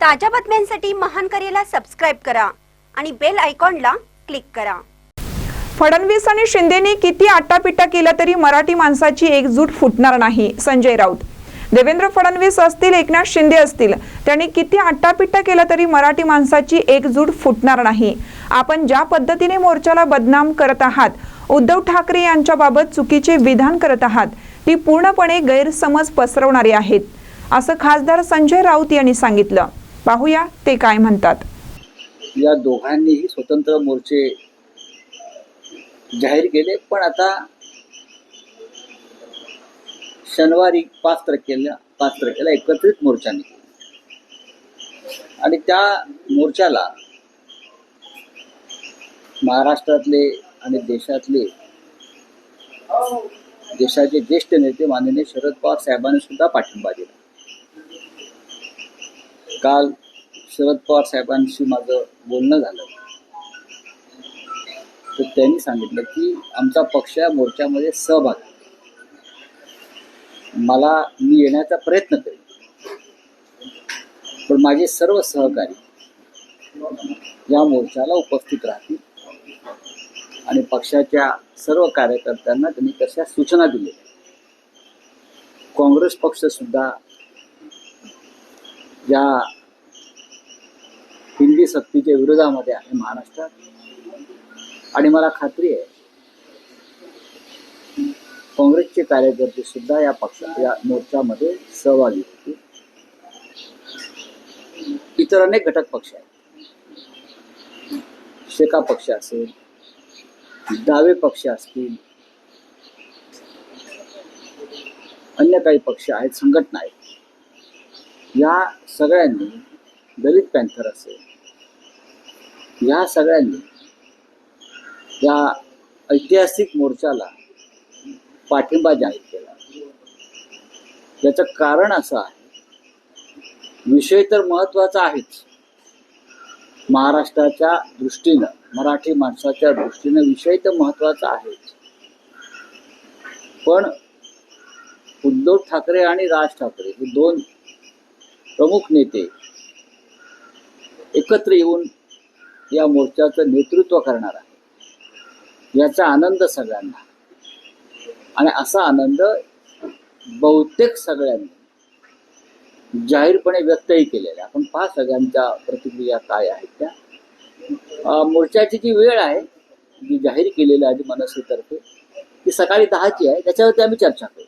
ताज्या बातम्यांसाठी महान करेला सबस्क्राईब करा आणि बेल आयकॉनला क्लिक करा. फडणवीस आणि शिंदेनी किती आट्टापिट्टा केला तरी मराठी माणसाची एकजूट फुटणार नाही संजय राऊत. देवेंद्र फडणवीस असतील एकनाथ शिंदे असतील त्यांनी किती आट्टापिट्टा केला तरी मराठी माणसाची एकजूट फुटणार नाही. आपण ज्या पद्धतीने मोर्चाला बदनाम करत आहात उद्धव ठाकरे यांच्याबाबत चुकीचे विधान करत आहात ती पूर्णपणे गैरसमज पसरवणारी आहेत असं खासदार संजय राऊत यांनी सांगितलं. पाहूया ते काय म्हणतात. या दोघांनीही स्वतंत्र मोर्चे जाहीर केले पण आता शनिवारी पाच तारखेला पाच तारखेला एकत्रित मोर्चा आणि त्या मोर्चाला महाराष्ट्रातले आणि देशातले देशाचे ज्येष्ठ नेते माननीय शरद पवार साहेबांनी सुद्धा पाठिंबा दिला. काल शरद पवार साहेबांशी माझं बोलणं झालं. तर त्यांनी सांगितलं की आमचा पक्ष या मोर्चामध्ये सहभाग आहे. मला मी येण्याचा प्रयत्न करेन. पण माझे सर्व सहकारी या मोर्चाला उपस्थित राहतील आणि पक्षाच्या सर्व कार्यकर्त्यांना त्यांनी कशा सूचना दिल्या. काँग्रेस पक्ष सुद्धा या हिंदी सक्तीच्या विरोधामध्ये आहे महाराष्ट्रात. आणि मला खात्री आहे काँग्रेसचे कार्यकर्ते सुद्धा या पक्षा या मोर्चामध्ये सहभागी होते इतर अनेक घटक पक्ष आहेत. शेका पक्ष असेल डावे पक्ष असतील अन्य काही पक्ष आहेत संघटना आहेत. या सगळ्यांनी दलित पॅन्थर असेल या सगळ्यांनी या ऐतिहासिक मोर्चाला पाठिंबा जाहीर केला. याचं कारण असं आहे विषय तर महत्त्वाचा आहेच. महाराष्ट्राच्या दृष्टीनं मराठी माणसाच्या दृष्टीनं विषय तर महत्त्वाचा आहेच. पण उद्धव ठाकरे आणि राज ठाकरे हे दोन प्रमुख नेते एकत्र येऊन या मोर्चाचं नेतृत्व करणार आहे. याचा आनंद सगळ्यांना. आणि असा आनंद बहुतेक सगळ्यांनी जाहीरपणे व्यक्तही केलेला आहे. आपण पहा सगळ्यांच्या प्रतिक्रिया काय आहेत त्या. मोर्चाची जी वेळ आहे जी जाहीर केलेली आहे मनसेतर्फे ती सकाळी दहाची आहे. त्याच्यावरती आम्ही चर्चा करू.